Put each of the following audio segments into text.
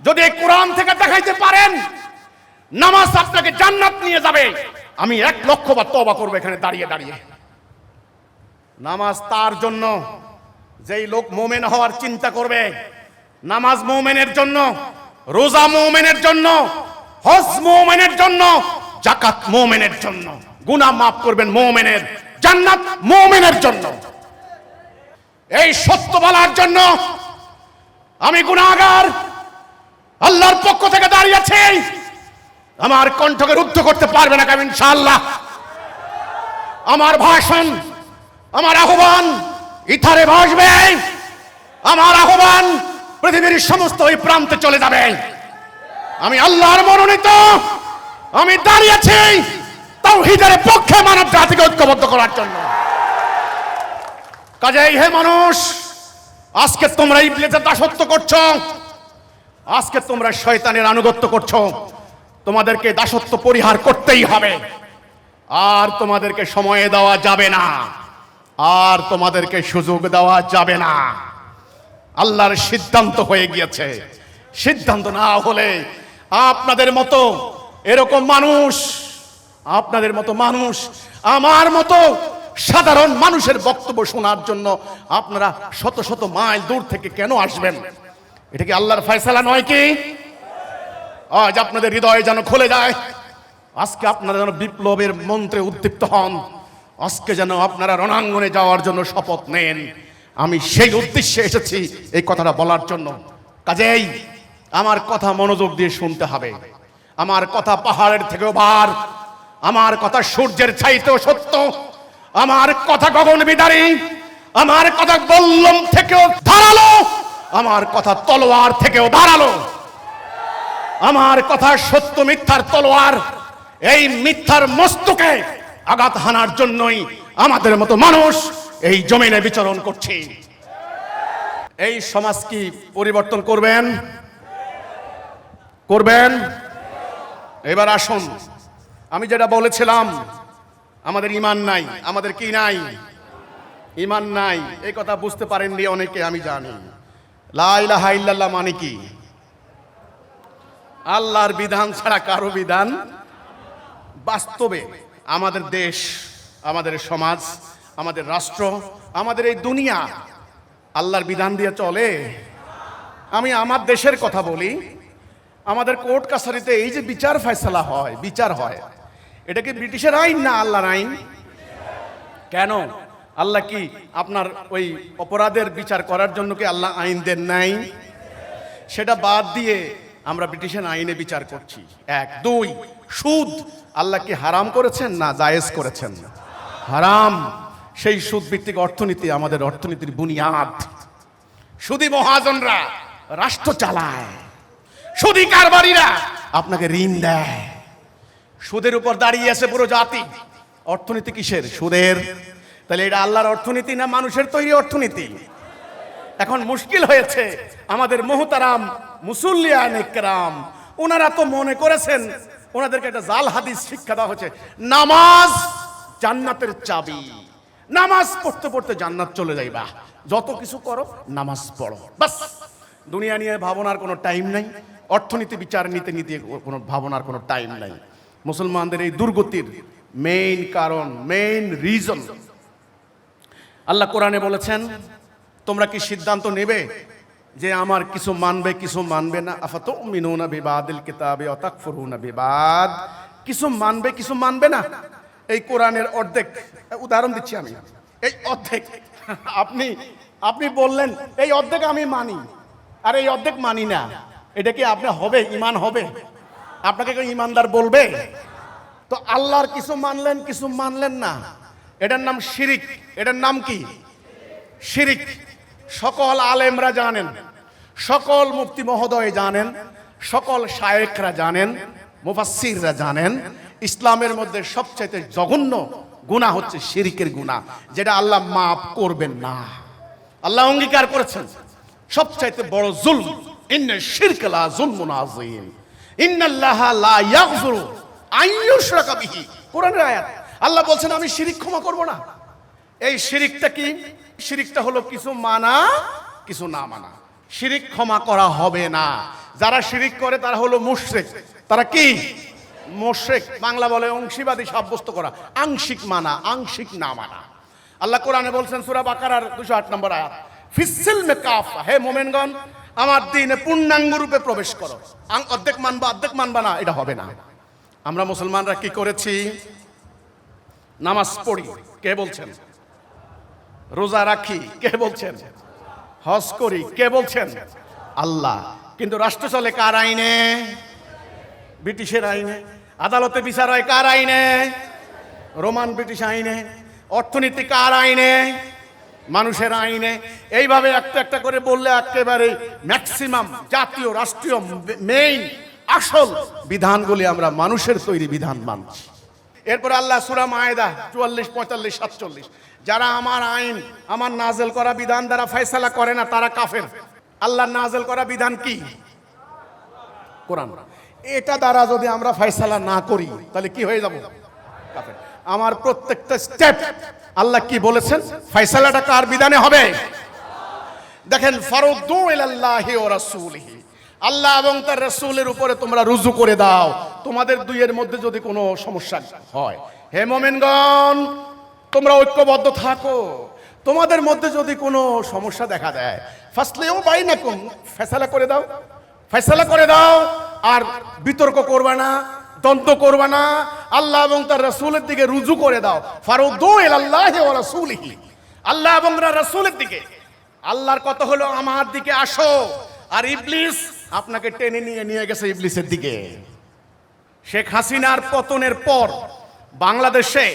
যদি কোরআন থেকে দেখাইতে পারেন, নামাজ আপনাকে জান্নাত নিয়ে যাবে। আমি এক লক্ষ বার তবা করব এখানে দাঁড়িয়ে দাঁড়িয়ে। নামাজ তার জন্য, যেই লোক মোমেন হওয়ার চিন্তা করবে, নামাজ মোমেনের জন্য, রোজা মোমেনের জন্য, হজ মোমেনের জন্য, জাকাত মোমেনের জন্য, গুনাহ মাফ করবেন মোমেনের, জান্নাত মোমেনের জন্য। এই সত্য বলার জন্য আমি গুনাহগার আল্লাহর পক্ষ থেকে দাঁড়িয়ে আছি। আমার কণ্ঠকে রুদ্ধ করতে পারবে না কেমন ইনশাআল্লাহ। আমার ভাষণ, আমার আহ্বান ইথারে ভাসবে। আমার আহ্বান পৃথিবীর সমস্ত ওই প্রান্তে চলে যাবে। আমি আল্লাহর মনোনীত, আমি দাঁড়িয়েছি তাওহীদের পক্ষে মানব জাতিকে ঐক্যবদ্ধ করার জন্য। কাজেই হে মানুষ, আজকে তোমরা ইবলিসের দাসত্ব করছ। আজকে তোমরা শয়তানের আনুগত্য করছ। তোমাদেরকে দাসত্ব পরিহার করতেই হবে। আর তোমাদেরকে সময়ে দেওয়া যাবে না। আর তোমাদেরকে সুযোগ দেওয়া যাবে না। আল্লাহর সিদ্ধান্ত হয়ে গিয়েছে। সিদ্ধান্ত না হলে আপনাদের মতো এরকম মানুষ, আপনাদের মতো মানুষ, আমার মতো সাধারণ মানুষের বক্তব্য শোনার জন্য আপনারা শত শত মাইল দূর থেকে কেন আসবেন? এটা কি আল্লাহর ফয়সালা নয় কি? আজ আপনাদের হৃদয় যেন খুলে যায়। আজকে আপনারা যেন বিপ্লবের মন্ত্রে উদ্দীপ্ত হন। আজকে যেন আপনারা রণাঙ্গনে যাওয়ার জন্য শপথ নেন। আমি সেই উদ্দেশ্যে এসেছি এই কথাটা বলার জন্য। কাজেই আমার কথা মনোযোগ দিয়ে শুনতে হবে। আমার কথা পাহাড়ের থেকেও ভার। আমার কথা সূর্যের চাইতেও সত্য। আমার কথা গগন বিদারী। আমার কথা বল্লম থেকেও ধারালো। আমার কথা তলোয়ার থেকেও ধারালো আমার কথা সত্য মিথ্যার তলোয়ার, এই মিথ্যার মস্তকে আঘাত হানার জন্যই আমাদের মতো মানুষ এই জমিনে বিচরণ করছে। এই সমাজ কি পরিবর্তন করবেন? করবেন? এবার আসুন। আমি যেটা বলেছিলাম, আমাদের ইমান নাই, আমাদের কি নাই? ইমান নাই এই কথা বুঝতে পারেননি অনেকে, আমি জানি। লা ইলাহা ইল্লাল্লাহ মানে কি? আল্লাহর বিধান ছাড়া কারও বিধান বাস্তবে। আমাদের দেশ, আমাদের সমাজ, আমাদের রাষ্ট্র, আমাদের এই দুনিয়া আল্লাহর বিধান দিয়ে চলে। আমি আমার দেশের কথা বলি। আমাদের কোর্ট কাছারিতে এই যে বিচার ফয়সালা হয়, বিচার হয়, এটা কি ব্রিটিশের আইন না আল্লাহর আইন? কেন? আল্লাহ কি আপনার ওই অপরাধের বিচার করার জন্য কি আল্লাহ আইন দেন নাই? সেটা বাদ দিয়ে আমরা ব্রিটিশের আইনে বিচার করছি। এক, দুই, সুদ আল্লাহ কি হারাম করেছেন না জায়েজ করেছেন? হারাম। সেই সুদ ভিত্তিক অর্থনীতি আমাদের অর্থনীতির বুনিয়াদ। সুদী মহাজনরা রাষ্ট্র চালায়। সুদী কারবারিরা আপনাকে ঋণ দেয়। সুদের উপর দাঁড়িয়ে আছে পুরো জাতি। অর্থনীতি কিসের? সুদের। তাহলে এটা আল্লাহর অর্থনীতি না মানুষের তৈরি অর্থনীতি? এখন মুশকিল হয়েছে। আমাদের মহতারাম মুসল্লিয়ান একরাম ওনারা তো মনে করেছেন ওনাদেরকে একটা জাল হাদিস শিক্ষা দেওয়া হচ্ছে নামাজ জান্নাতের চাবি। নামাজ পড়তে পড়তে জান্নাত চলে যাইবা যত কিছু করো, নামাজ পড়ো। বাস। দুনিয়া নিয়ে ভাবনার কোনো টাইম নাই। অর্থনীতি বিচার নিতে নিতে কোনো ভাবনার কোনো টাইম নাই। মুসলমানদের এই দুর্গতির মেইন কারণ মেইন রিজন আল্লাহ কোরআনে বলেছেন, তোমরা কি সিদ্ধান্ত নেবে যে আমার কিছু মানবে কিছু মানবে না? আফাত মিনুনা বিবাদিল কিতাবে অতাকফুরুনা বিবাদ? কিছু মানবে কিছু মানবে না। এই কোরআনের অর্ধেক, উদাহরণ দিচ্ছি আমি। এই অর্ধেক, আপনি আপনি বললেন, এই অর্ধেক আমি মানি। আর, এই অর্ধেক মানি না। এটা কি আপনি হবে? ইমান হবে? আপনাকে কেউ ইমানদার বলবে? তো আল্লাহর কিছু মানলেন কিছু মানলেন না। এটার নাম শিরিক। এটার নাম কি? শিরিক। সকল আলেমরা জানেন, সকল মুফতি মহোদয় জানেন, সকল শায়েকরা জানেন, মুফাসসিররা জানেন, ইসলামের মধ্যে সবচাইতে জঘন্য গুনাহ হচ্ছে শিরিকের গুনাহ, যেটা আল্লাহ মাফ করবেন না। আল্লাহ অঙ্গীকার করেছেন, সবচাইতে বড় জুলম, ইন্না শিরক লা যুলমুন আযীম, ইন্নাল্লাহ লা ইয়াগফিরু আন ইউশরাকা বিহি। কোরআনের আয়াত আল্লাহ বলছেন, আমি শিরিক ক্ষমা করব না। এই শিরিকটা কি? শিরিকটা হলো কিছু মানা, কিছু না মানা। শিরিক ক্ষমা করা হবে না। যারা শিরিক করে, তারা হলো মুশরিক। তারা কি? মুশরিক। বাংলা বলে অংশীবাদী সাব্যস্ত করা। আংশিক মানা, আংশিক না মানা। আল্লাহ কোরআনে বলছেন, সূরা বাকারার 208 নম্বর আয়াত ফিসিল মে কাফা হে মোমেনগণ, আমার দিনে পূর্ণাঙ্গ রূপে প্রবেশ করো। অর্ধেক মানবা অর্ধেক মানবা না, এটা হবে না। আমরা মুসলমানরা কি করেছি? নামাজ পড়ি, কে বলছেন? রোজা রাখি, কে বলছেন? হজ করি, কে বলছেন? আল্লাহ। কিন্তু রাষ্ট্র চলে কার আইনে? ব্রিটিশের আইনে। আদালতে বিচার হয় কার আইনে? রোমান ব্রিটিশ আইনে। অর্থনীতি কার আইনে? মানুষের আইনে। এইভাবে একটা একটা করে বললে একেবারে ম্যাক্সিমাম জাতীয়, রাষ্ট্রীয় মেইন, আসল বিধানগুলি আমরা মানুষের তৈরি বিধান মানছি। এরপর আল্লাহ সুরা মায়দা চুয়াল্লিশ, পঁয়তাল্লিশ, সাতচল্লিশ। যারা আমার আইন, আমার নাজেল করা বিধান দ্বারা ফয়সালা করে না, তারা কাফের। আল্লাহ নাজেল করা বিধান কি? কোরআন। এটা দ্বারা যদি আমরা ফয়সালা না করি, তাহলে কি হয়ে যাব? কাফের। আমার প্রত্যেকটা স্টেপ আল্লাহ কি বলেছেন? ফয়সালাটা কার বিধানে হবে? দেখেন, ফারুদ্দু ইলাল্লাহি ওয়া রাসূলিহি। আল্লাহ এবং তার রাসূলের উপরে তোমরা রুজু করে দাও। তোমাদের দুইয়ের মধ্যে যদি কোনো সমস্যা হয়, হে মোমেনগণ, তোমরা ঐক্যবদ্ধ থাকো। তোমাদের মধ্যে যদি কোনো সমস্যা দেখা দেয়, ফাসলেও বাইনাকুম ফয়সালা করে দাও ফয়সালা করে দাও, আর বিতর্ক করবে না, দ্বন্দ্ব করবে না, আল্লাহ এবং তার রাসূলের দিকে রুজু করে দাও। ফারুদ্দু ইলাল্লাহি ওয়া রাসূলিহি। আল্লাহ এবং রাসূলের দিকে। আল্লাহর কত হলো, আমার দিকে আসো। আর ইবলিস আপনাকে টেনে নিয়ে নিয়ে গেছে ইবলিসের দিকে। শেখ হাসিনার পতনের পর বাংলাদেশে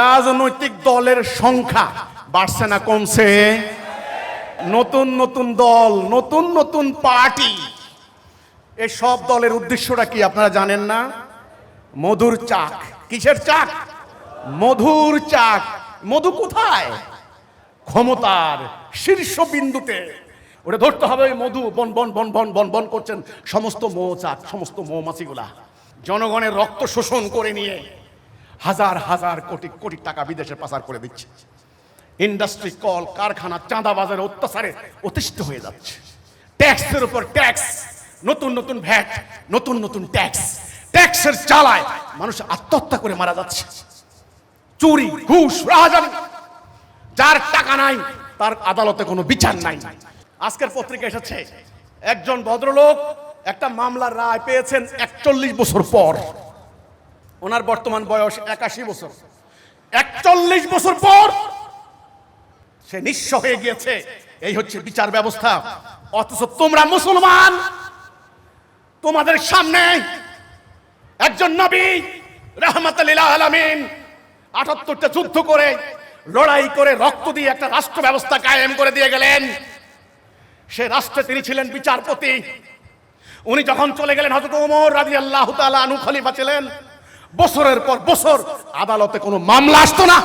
রাজনৈতিক দলের সংখ্যা বাড়ছে না কমছে? নতুন নতুন দল, নতুন নতুন পার্টি এই সব দলের উদ্দেশ্যটা কি আপনারা জানেন না? মধুর চাক। কিসের চাক? মধুর চাক। মধু কোথায়? ক্ষমতার শীর্ষ বিন্দুতে ওটা ধরতে হবে মধু, বন বন বন বন বন বন করছেন সমস্ত মৌচাক, সমস্ত মৌমাছিগুলা। জনগণের রক্ত শোষণ করে নিয়ে হাজার হাজার কোটি কোটি টাকা বিদেশে পাচার করে দিচ্ছে। ইন্ডাস্ট্রি কল, কারখানা চাঁদাবাজারের অত্যাচারে অতিষ্ঠ হয়ে যাচ্ছে। ট্যাক্সের উপর ট্যাক্স নতুন নতুন ভ্যাট নতুন নতুন ট্যাক্স ট্যাক্সের চালায় মানুষ আত্মহত্যা করে মারা যাচ্ছে। চুরি, ঘুষ রাহাজানি যার টাকা নাই, তার আদালতে কোনো বিচার নাই। আজকের পত্রিকা এসেছে, একজন ভদ্রলোক একটা মামলার রায় পেয়েছেন একচল্লিশ বছর পর। ওনার বর্তমান বয়স একাশি বছর। একচল্লিশ বছর পর সে নিঃস্ব হয়ে গিয়েছে। এই হচ্ছে বিচার ব্যবস্থা। অথচ তোমরা মুসলমান, তোমাদের সামনে একজন নবী রহমতুল্লাহ আলমিন আটাত্তরটা যুদ্ধ করে, লড়াই করে রক্ত দিয়ে একটা রাষ্ট্র ব্যবস্থা কায়েম করে দিয়ে গেলেন। সে রাষ্ট্রে তিনি ছিলেন বিচারপতি। উনি যখন চলে গেলেন, হযরত ওমর রাদিয়াল্লাহু তাআলা আনু খলিফা ছিলেন, বছরের পর বছর আদালতে কোনো মামলা আসতো না।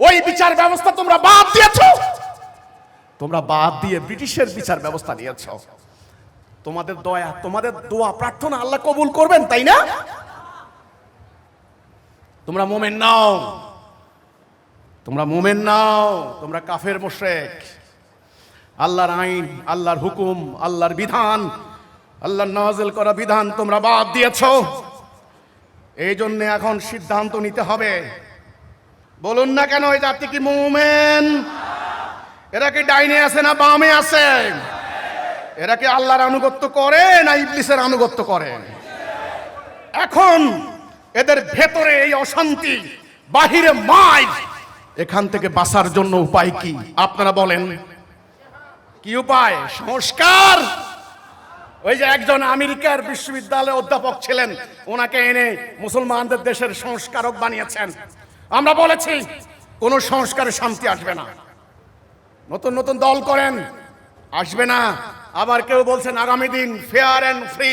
ওই বিচার ব্যবস্থা তোমরা বাদ দিয়েছ। তোমরা বাদ দিয়ে ব্রিটিশের বিচার ব্যবস্থা নিয়েছো। তোমাদের দয়া, তোমাদের দোয়া, প্রার্থনা আল্লাহ কবুল করবেন, তাই না? তোমরা মোমেন নাও। তোমরা মোমেন নাও। তোমরা কাফের মোশেক। আল্লাহর আইন, আল্লাহর হুকুম, আল্লাহর বিধান, আল্লাহর নাজেল করা বিধান তোমরা বাদ দিয়েছ। এই জন্যে এখন সিদ্ধান্ত নিতে হবে। বলুন না কেন এই জাতি কি মোমেন? এরা কি ডাইনে আছে না বামে আছে? এরা কি আল্লাহর আনুগত্য করে না ইবলিসের আনুগত্য করে? এখন এদের ভেতরে এই অশান্তি, বাহিরে মাই এখান থেকে বাঁচার জন্য উপায় কি? আপনারা বলেন। কি উপায়? সংস্কার! ওই যে একজন আমেরিকার বিশ্ববিদ্যালয়ে অধ্যাপক ছিলেন, ওনাকে এনে মুসলমানদের দেশের সংস্কারক বানিয়েছেন। আমরা বলেছি, কোনো সংস্কারে শান্তি আসবে না। নতুন নতুন দল করেন, আসবে না। আবার কেউ বলছেন, আগামী দিন fair and free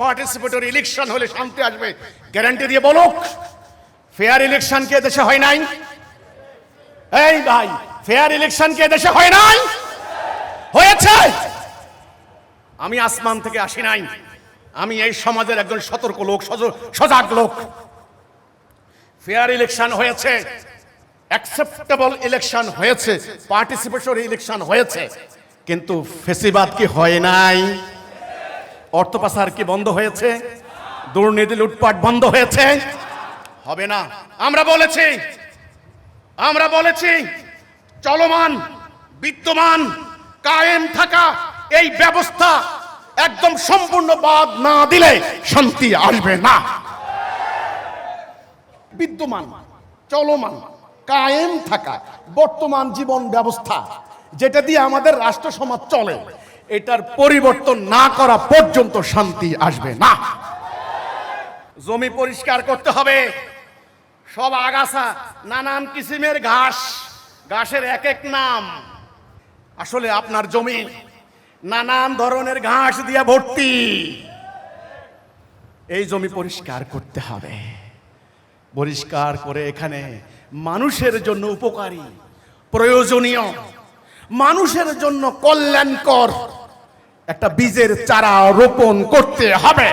participatory election হলে শান্তি আসবে। গ্যারান্টি দিয়ে বলুক ফেয়ার ইলেকশন কে দেশে হয় নাই? এই ভাই ফেয়ার ইলেকশন কে দেশে হয় নাই? হয়েছে? আমি আসমান থেকে আসি নাই। আমি এই সমাজের একজন সতর্ক লোক, সজ- সজাগ লোক। ফেয়ার ইলেকশন হয়েছে। অ্যাকসেপ্টেবল ইলেকশন হয়েছে। পার্টিসিপেশন ইলেকশন হয়েছে। কিন্তু ফেসিবাদ কি হয় নাই? অর্থ পাচার কি বন্ধ হয়েছে? দুর্নীতি লুটপাট বন্ধ হয়েছে? হবে না। আমরা বলেছি। আমরা বলেছি, চলমান, বিদ্যমান কায়েম থাকা এই ব্যবস্থা একদম সম্পূর্ণ বাদ না দিলে শান্তি আসবে না। বিদ্যমান, চলমান, কায়েম থাকা বর্তমান জীবন ব্যবস্থা যেটা দিয়ে আমাদের রাষ্ট্র সমাজ চলে, এটার পরিবর্তন না করা পর্যন্ত শান্তি আসবে না। জমি পরিষ্কার করতে হবে, সব আগাছা, নানান কিসিমের ঘাস, ঘাসের এক এক নাম। আসলে আপনার জমি নানান ধরনের ঘাস দিয়ে ভর্তি। এই জমি পরিষ্কার করতে হবে। পরিষ্কার করে এখানে মানুষের জন্য উপকারী, প্রয়োজনীয়, মানুষের জন্য কল্যাণকর একটা বীজের চারা রোপণ করতে হবে।